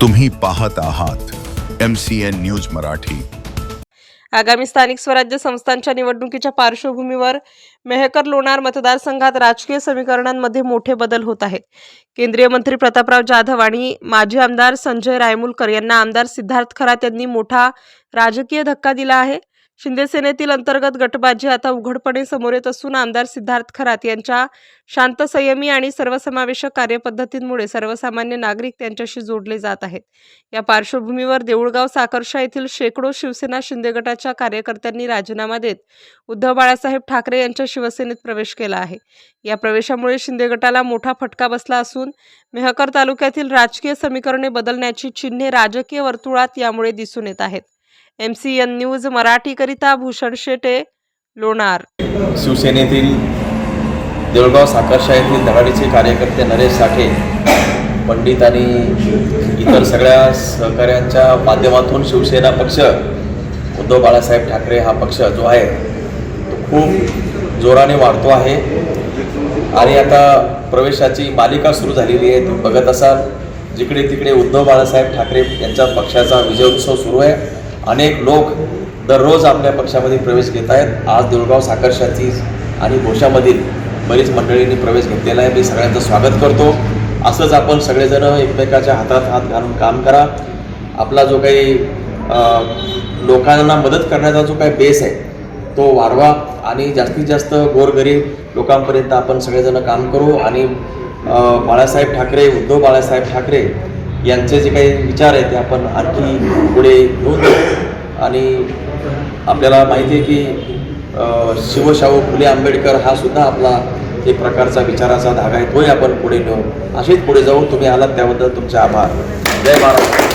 तुम्ही पाहत आहात M C N news Marathi. आगामी स्थानिक स्वराज्य संस्थांच्या निवडणुकीच्या पार्श्वभूमीवर मेहकर लोणार मतदारसंघात राजकीय समीकरणांमध्ये मोठे बदल होत आहेत. केंद्रीय मंत्री प्रतापराव जाधव आणि माजी आमदार संजय रायमुलकर यांना आमदार सिद्धार्थ खरात यांनी मोठा राजकीय धक्का दिला आहे. शिंदे सेनेतील अंतर्गत गटबाजी आता उघडपणे समोर येत असून आमदार सिद्धार्थ खरात यांच्या शांत संयमी आणि सर्वसमावेशक कार्यपद्धतींमुळे सर्वसामान्य नागरिक त्यांच्याशी जोडले जात आहेत. या पार्श्वभूमीवर देऊळगाव साकर्षा येथील शेकडो शिवसेना शिंदे गटाच्या कार्यकर्त्यांनी राजीनामा देत उद्धव बाळासाहेब ठाकरे यांच्या शिवसेनेत प्रवेश केला आहे. या प्रवेशामुळे शिंदे गटाला मोठा फटका बसला असून मेहकर तालुक्यातील राजकीय समीकरणे बदलण्याची चिन्हे राजकीय वर्तुळात यामुळे दिसून येत आहेत. एम सी एन न्यूज मराठीकरिता भूषण शेटे लोणार. शिवसेनेतील देऊळगाव साखरशा येथील धडाडीचे कार्यकर्ते नरेश साठे पंडित आणि इतर सगळ्या सहकाऱ्यांच्या माध्यमातून शिवसेना पक्ष उद्धव बाळासाहेब ठाकरे हा पक्ष जो आहे तो खूप जोराने वाढतो आहे. आणि आता प्रवेशाची मालिका सुरू झालेली आहे तुम्ही बघत असाल. जिकडे तिकडे उद्धव बाळासाहेब ठाकरे यांच्या पक्षाचा विजयोत्सव सुरू आहे. अनेक लोक दररोज आपल्या पक्षामध्ये प्रवेश घेत आहेत. आज देऊळगाव साखरशाची आणि घोषामधील बरीच मंडळींनी प्रवेश घेतलेला आहे. मी सगळ्यांचं स्वागत करतो. असंच आपण सगळेजण एकमेकाच्या हातात हात घालून काम करा. आपला जो काही लोकांना मदत करण्याचा जो काही बेस आहे तो वाढवा आणि जास्तीत जास्त गोरगरीब लोकांपर्यंत आपण सगळेजण काम करू. आणि बाळासाहेब ठाकरे उद्धव बाळासाहेब ठाकरे यांचे जे काही विचार आहेत ते आपण आणखी पुढे घेऊन आणि आपल्याला माहिती आहे की शिवशाहू फुले आंबेडकर हा सुद्धा आपला एक प्रकारचा विचाराचा धागा आहे. तोही आपण पुढे नेऊ. असेच पुढे जाऊ तुम्ही आलात त्याबद्दल तुमचे आभार. जय महाराष्ट्र.